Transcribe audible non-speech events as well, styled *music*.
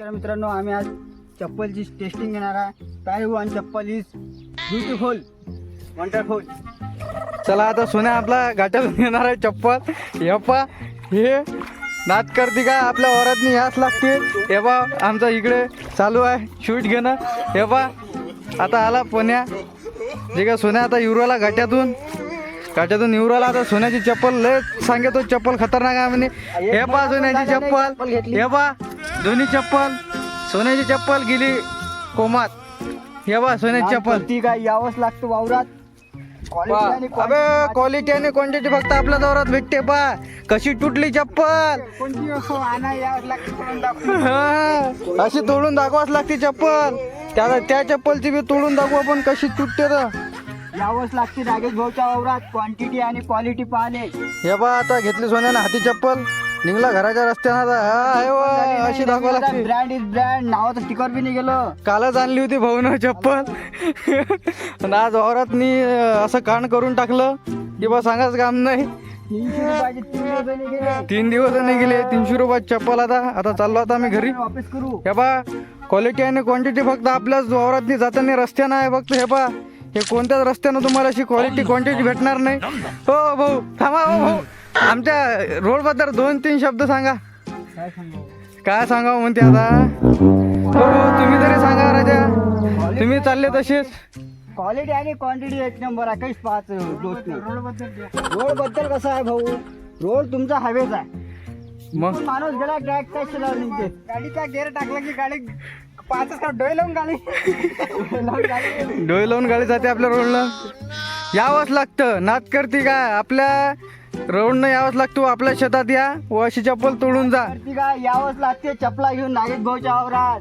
तर मित्रांनो आम्ही आज चप्पलची टेस्टिंग घेणार आहे. काय वन चप्पल इज ब्युटिफुल वंडरफुल चला आता सोन्या आपला घाटात घेणार आहे चप्पल. यप्पा हे नात करते का? आपल्या वरातनी याच लागते. हे बा आमचा इकडे चालू आहे. शूट घेणं. हे बा आता आला पुण्या जे का सोन्या आता युरोला घाट्यातून घाट्यातून युरोला आता सोन्याची चप्पल लय सांगतो चप्पल खतरनाक आहे म्हणे. हे पा सोन्याची चप्पल. हे बा दोन्ही चप्पल सोन्याची चप्पल गेली कोमात. बा सोन्याची चप्पल. ती काय यावंच लागतं वावरात. अबे क्वालिटी आणि क्वांटिटी फक्त आपल्या दौरात भेटते पा कशी तुटली चप्पल. हा, अशी तोडून दाखवाच लागते चप्पल. त्या त्या चप्पलची बी तोडून दाखवू आपण कशी तुटते तर. यावंच लागते रागेश भाऊच्या वावरात. क्वांटिटी आणि क्वालिटी पाहणे. हे बा आता घेतली सोन्यानं हाती चप्पल. निघला घराच्या रस्त्यानं आता. हा आहे वा, अशी दाखवा लागते. ब्रँड इज ब्रँड नावाचं स्टिकर बी नाही गेलं कालच आणली होती भाऊन चप्पल. *laughs* आणि आज वावरात मी असं कांड करून टाकलं. की बा सांगाच काम नाही. तीनशे रुपयाचे तीन रुपये नाही गेले तीन दिवस नाही गेले तीनशे रुपयात चप्पल आता. आता चाललो आता मी घरी. वापस करू. हे बा क्वालिटी आणि क्वांटिटी फक्त आपल्याच वावरात जाताना रस्त्यानं आहे फक्त हे बा. हे कोणत्याच रस्त्यानं तुम्हाला अशी क्वालिटी क्वांटिटी भेटणार नाही. हो भाऊ थांबा हो भाऊ. आमच्या रोडबद्दल दोन तीन शब्द सांगा. काय सांगू काय सांगावं म्हणते आता? हो तुम्ही तरी सांगा राजा. तुम्ही चालले तसेच. क्वालिटी आणि क्वांटिटी एक नंबर आहे काहीच पाच रोडबद्दल कसं आहे भाऊ? रोड तुमचा हवेच आहे. मग? माणूस गेला ट्रॅक काय निघते गाडीचा गेअर टाकला की गाडी पाचच का? डोळे लावून गाडी डोळे लावून जाते आपल्या रोडला. यावंच लागतं. नात करते काय आपल्या रोडनं यावंच लागतो. आपल्या शेतात या. व अशी चप्पल तोडून जा. काय यावंच लागते. चपला घेऊन नागेश भाऊच्या वावरात.